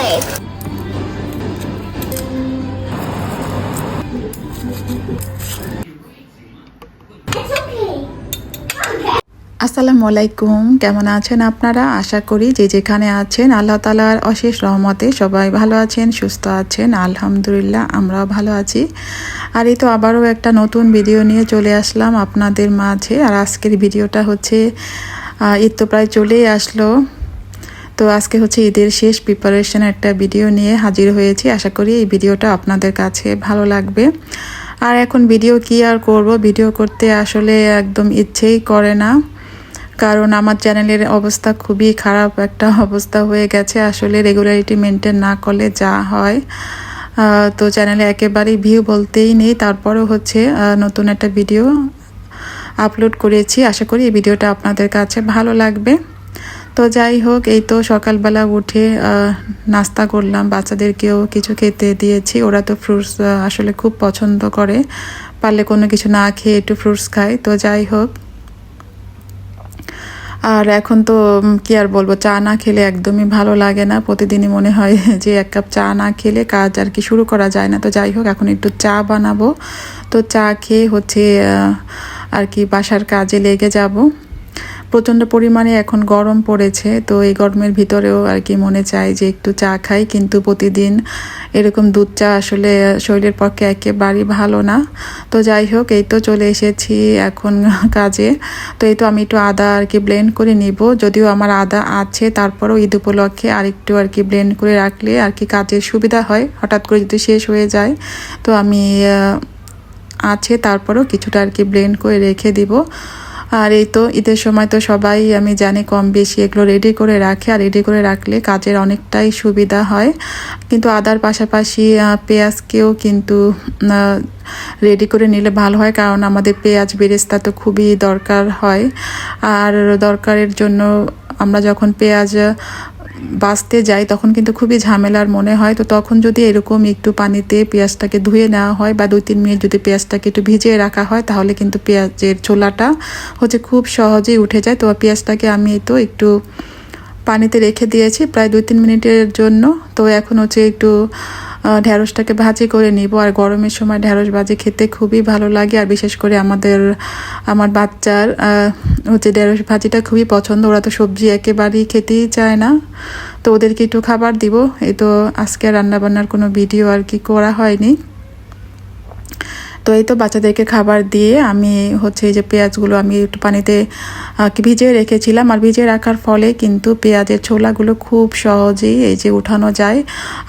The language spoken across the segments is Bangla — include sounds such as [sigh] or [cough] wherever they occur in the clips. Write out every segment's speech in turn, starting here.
Okay. আসসালামু আলাইকুম। কেমন আছেন আপনারা? আশা করি যে যেখানে আছেন, আল্লাহ তালার অশেষ রহমতে সবাই ভালো আছেন, সুস্থ আছেন, আলহামদুলিল্লাহ আমরাও ভালো আছি। আর এই তো আবারও একটা নতুন ভিডিও নিয়ে চলে আসলাম আপনাদের মাঝে। আর আজকের ভিডিওটা হচ্ছে ঈদ তো প্রায় চলেই আসলো। তো আজকে হচ্ছে ঈদের শেষ প্রিপারেশন একটা ভিডিও নিয়ে হাজির হয়েছি। আশা করি এই ভিডিওটা আপনাদের কাছে ভালো লাগবে। আর এখন ভিডিও কি আর করব? ভিডিও করতে আসলে একদম ইচ্ছেই করে না। কারণ আমার চ্যানেলের অবস্থা খুবই খারাপ একটা অবস্থা হয়ে গেছে। আসলে রেগুলারিটি মেনটেন না করলে যা হয়। তো চ্যানেলে একেবারেই ভিউ বলতেই নেই। তারপরও হচ্ছে নতুন একটা ভিডিও আপলোড করেছি। আশা করি এই ভিডিওটা আপনাদের কাছে ভালো লাগবে। তো যাই হোক, এই তো সকালবেলা উঠে নাস্তা করলাম, বাচ্চাদেরকেও কিছু খেতে দিয়েছি। ওরা তো ফ্রুটস আসলে খুব পছন্দ করে। পারলে কোনো কিছু না খেয়ে একটু ফ্রুটস খায়, তো যাই হোক। আর এখন তো কি আর বলব, চা না খেলে একদমই ভালো লাগে না। প্রতিদিনই মনে হয় [laughs] যে এক কাপ চা না খেলে কাজ আর কি শুরু করা যায় না। তো যাই হোক, এখন একটু চা বানাবো। তো চা খেয়ে হচ্ছে আর কি বাসার কাজে লেগে যাব। প্রচণ্ড পরিমাণে এখন গরম পড়েছে, তো এই গরমের ভিতরেও আর কি মনে চায় যে একটু চা খাই, কিন্তু প্রতিদিন এরকম দুধ চা আসলে শরীরের পক্ষে একেবারেই ভালো না। তো যাই হোক, এই তো চলে এসেছি এখন কাজে। তো এই তো আমি একটু আদা আর কি ব্লেন্ড করে নিব। যদিও আমার আদা আছে, তারপরেও ঈদ উপলক্ষে আরেকটু আর কি ব্লেন্ড করে রাখলে আর কি কাজের সুবিধা হয়, হঠাৎ করে যদি শেষ হয়ে যায়। তো আমি আছে, তারপরেও কিছুটা আর কি ব্লেন্ড করে রেখে দিব। আর এই তো ঈদের সময় তো সবাই, আমি জানি কম বেশি এগুলো রেডি করে রাখে। আর রেডি করে রাখলে কাজের অনেকটাই সুবিধা হয়। কিন্তু আদার পাশাপাশি পেঁয়াজকেও কিন্তু রেডি করে নিলে ভালো হয়। কারণ আমাদের পেঁয়াজ বেরেস্তা তো খুবই দরকার হয়। আর দরকারের জন্য আমরা যখন পেঁয়াজ বাঁচতে যাই, তখন কিন্তু খুবই ঝামেলার মনে হয়। তো তখন যদি এরকম একটু পানিতে পেঁয়াজটাকে ধুয়ে নেওয়া হয় বা দুই তিন মিনিট যদি পেঁয়াজটাকে একটু ভিজিয়ে রাখা হয়, তাহলে কিন্তু পেঁয়াজের ছোলাটা হচ্ছে খুব সহজেই উঠে যায়। তো পেঁয়াজটাকে আমি তো একটু পানিতে রেখে দিয়েছি প্রায় দুই তিন মিনিটের জন্য। তো এখন হচ্ছে একটু ঢ্যাঁড়সটাকে ভাজি করে নিব। আর গরমের সময় ঢ্যাঁড়স ভাজি খেতে খুবই ভালো লাগে। আর বিশেষ করে আমাদের, আমার বাচ্চার হচ্ছে ঢ্যাঁড়স ভাজিটা খুবই পছন্দ। ওরা তো সবজি একেবারেই খেতেই চায় না। তো ওদেরকে একটু খাবার দিব। এই তো আজকে রান্নাবান্নার কোনো ভিডিও আর কি করা হয়নি। তো এই তো বাচ্চাদেরকে খাবার দিয়ে আমি হচ্ছে এই যে পেঁয়াজগুলো আমি একটু পানিতে ভিজিয়ে রেখেছিলাম। আর ভিজিয়ে রাখার ফলে কিন্তু পেঁয়াজের ছোলাগুলো খুব সহজেই এই যে উঠানো যায়।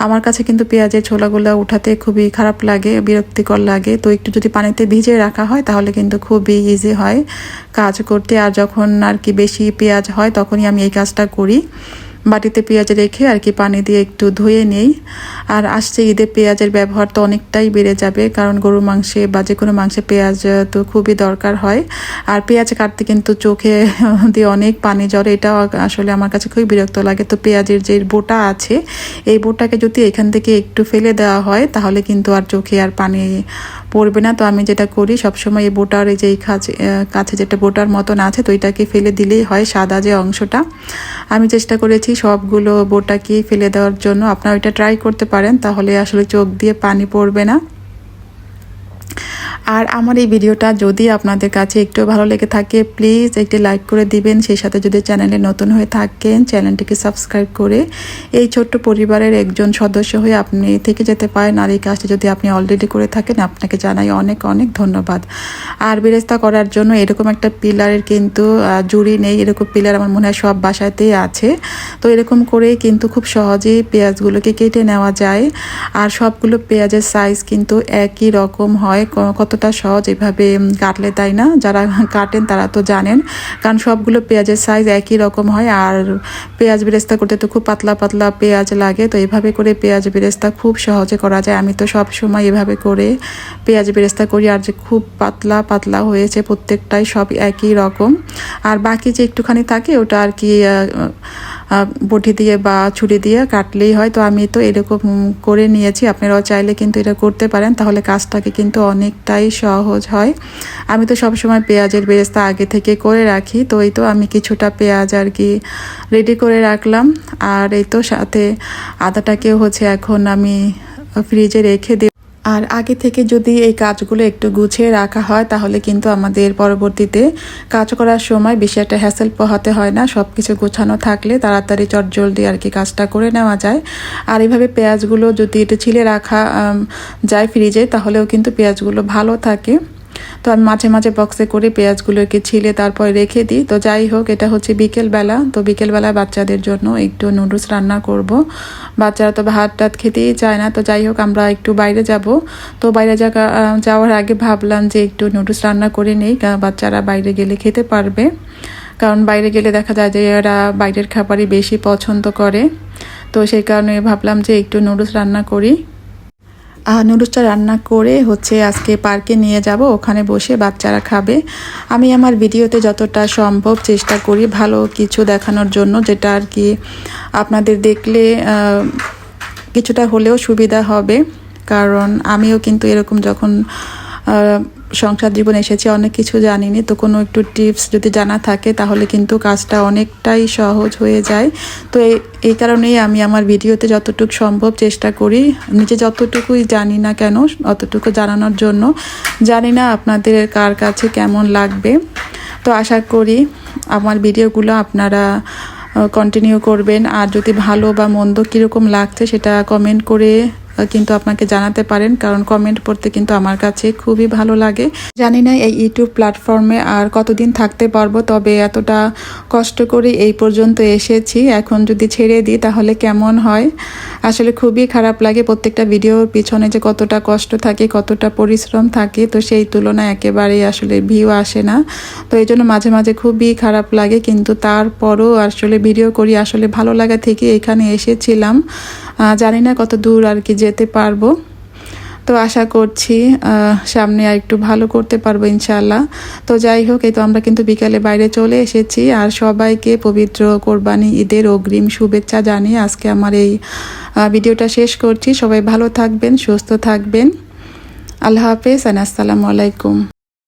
আমার কাছে কিন্তু পেঁয়াজের ছোলাগুলো উঠাতে খুবই খারাপ লাগে, বিরক্তিকর লাগে। তো একটু যদি পানিতে ভিজিয়ে রাখা হয় তাহলে কিন্তু খুবই ইজি হয় কাজ করতে। আর যখন আর কি বেশি পেঁয়াজ হয় তখনই আমি এই কাজটা করি। বাটিতে পেঁয়াজ রেখে আর কি পানি দিয়ে একটু ধুয়ে নেই। আর আসছে ঈদে পেঁয়াজের ব্যবহার তো অনেকটাই বেড়ে যাবে, কারণ গরুর মাংসে বা যে কোনো মাংসে পেঁয়াজ তো খুবই দরকার হয়। আর পেঁয়াজ কাটতে কিন্তু চোখে [laughs] দিয়ে অনেক পানি জ্বরে এটাও আসলে আমার কাছে খুবই বিরক্ত লাগে। তো পেঁয়াজের যে বোটা আছে, এই বোটাকে যদি এখান থেকে একটু ফেলে দেওয়া হয়, তাহলে কিন্তু আর চোখে আর পানি পড়বে না। তো আমি যেটা করি, সবসময় এই বোটার, এই যে এই কাছে যেটা বোটার মতন আছে, তো এটাকে ফেলে দিলেই হয় সাদা যে অংশটা। আমি চেষ্টা করেছি সবগুলো বোটাকে ফেলে দেওয়ার জন্য। আপনারা ওইটা ট্রাই করতে পারেন, তাহলে আসলে চোখ দিয়ে পানি পড়বে না। আর আমার এই ভিডিওটা যদি আপনাদের কাছে একটু ভালো লেগে থাকে প্লিজ একটি লাইক করে দিবেন। সেই সাথে যদি চ্যানেলে নতুন হয়ে থাকেন, চ্যানেলটিকে সাবস্ক্রাইব করে এই ছোট্ট পরিবারের একজন সদস্য হয়ে আপনি থেকে যেতে পারেন। আর এই কাজটি যদি আপনি অলরেডি করে থাকেন, আপনাকে জানাই অনেক অনেক ধন্যবাদ। আর বেরেস্তা করার জন্য এরকম একটা পিলারের কিন্তু জুড়ি নেই। এরকম পিলার আমার মনে হয় সব বাসাতেই আছে। তো এরকম করেই কিন্তু খুব সহজেই পেঁয়াজগুলোকে কেটে নেওয়া যায়। আর সবগুলো পেঁয়াজের সাইজ কিন্তু একই রকম হয়। ক- কতটা সহজ এভাবে কাটলে তাই না? যারা কাটেন তারা তো জানেন। কারণ সবগুলো পেঁয়াজের সাইজ একই রকম হয়। আর পেঁয়াজ বেরেস্তা করতে তো খুব পাতলা পাতলা পেঁয়াজ লাগে। তো এভাবে করে পেঁয়াজ বেরেস্তা খুব সহজে করা যায়। আমি তো সব সময় এভাবে করে পেঁয়াজ বেরেস্তা করি। আর যে খুব পাতলা পাতলা হয়েছে প্রত্যেকটাই সব একই রকম। আর বাকি যে একটুখানি থাকে, ওটা আর কি বটি দিয়ে বা ছুরি দিয়ে কাটলেই হয়। তো আমি তো এরকম করে নিয়েছি। আপনারাও চাইলে কিন্তু এটা করতে পারেন। তাহলে কাজটাকে কিন্তু অনেকটাই সহজ হয়। আমি তো সবসময় পেঁয়াজের বেরেস্তা আগে থেকে করে রাখি। তো এই তো আমি কিছুটা পেঁয়াজ আর কি রেডি করে রাখলাম। আর এই তো সাথে আদাটাকেও হচ্ছে এখন আমি ফ্রিজে রেখে দিই আর আগে থেকে যদি এই কাজগুলো একটু গুছিয়ে রাখা হয়, তাহলে কিন্তু আমাদের পরবর্তীতে কাজ করার সময় বেশি একটা হ্যাসেল পোহাতে হয় না। সব কিছু গোছানো থাকলে তাড়াতাড়ি চটজলদি আর কি কাজটা করে নেওয়া যায়। আর এইভাবে পেঁয়াজগুলো যদি একটু ছিলে রাখা যায় ফ্রিজে তাহলেও কিন্তু পেঁয়াজগুলো ভালো থাকে। তো আমি মাঝে মাঝে বক্সে করে পেঁয়াজগুলোকে ছিলে তারপর রেখে দিই। তো যাই হোক, এটা হচ্ছে বিকেলবেলা। তো বিকেলবেলা বাচ্চাদের জন্য একটু নুডলস রান্না করব। বাচ্চারা তো ভাত টাত খেতেই চায় না। তো যাই হোক, আমরা একটু বাইরে যাব। তো বাইরে যাওয়ার আগে ভাবলাম যে একটু নুডলস রান্না করে নেই। বাচ্চারা বাইরে গেলে খেতে পারবে। কারণ বাইরে গেলে দেখা যায় যে এরা বাইরের খাবারই বেশি পছন্দ করে। তো সেই কারণে ভাবলাম যে একটু নুডলস রান্না করি। নুডলসটা রান্না করে হচ্ছে আজকে পার্কে নিয়ে যাব, ওখানে বসে বাচ্চারা খাবে। আমি আমার ভিডিওতে যতটা সম্ভব চেষ্টা করি ভালো কিছু দেখানোর জন্য, যেটা আর কি আপনাদের দেখলে কিছুটা হলেও সুবিধা হবে। কারণ আমিও কিন্তু এরকম যখন সংসার জীবন এসেছি, অনেক কিছু জানিনি, তো কোনো একটু টিপস যদি জানা থাকে তাহলে কিন্তু কাজটা অনেকটাই সহজ হয়ে যায়। তো এই কারণেই আমি আমার ভিডিওতে যতটুকু সম্ভব চেষ্টা করি, নিজে যতটুকুই জানি না কেন, অতটুকু জানানোর জন্য। জানি না আপনাদের কার কাছে কেমন লাগবে। তো আশা করি আমার ভিডিওগুলো আপনারা কন্টিনিউ করবেন। আর যদি ভালো বা মন্দ কীরকম লাগছে সেটা কমেন্ট করে কিন্তু আপনাকে জানাতে পারেন, কারণ কমেন্ট পড়তে কিন্তু আমার কাছে খুবই ভালো লাগে। জানি না এই ইউটিউব প্ল্যাটফর্মে আর কতদিন থাকতে পারব, তবে এতটা কষ্ট করে এই পর্যন্ত এসেছি। এখন যদি ছেড়ে দিই, তাহলে কেমন হয়? আসলে খুবই খারাপ লাগে প্রত্যেকটা ভিডিওর পিছনে যে কতটা কষ্ট থাকে, কতটা পরিশ্রম থাকে, তো সেই তুলনায় একেবারেই আসলে ভিউ আসে না। তো এই জন্য মাঝে মাঝে খুবই খারাপ লাগে, কিন্তু তারপরও আসলে ভিডিও করি, আসলে ভালো লাগা থেকে এখানে এসেছিলাম। জানি না কত দূর আর কি যেতে পারব। তো আশা করছি সামনে আর একটু ভালো করতে পারব ইনশাল্লাহ তো যাই হোক, এই তো আমরা কিন্তু বিকালে বাইরে চলে এসেছি। আর সবাইকে পবিত্র কোরবানি ঈদের অগ্রিম শুভেচ্ছা জানিয়ে আজকে আমার এই ভিডিওটা শেষ করছি। সবাই ভালো থাকবেন, সুস্থ থাকবেন। আল্লাহ হাফেজ আসসালামু আলাইকুম।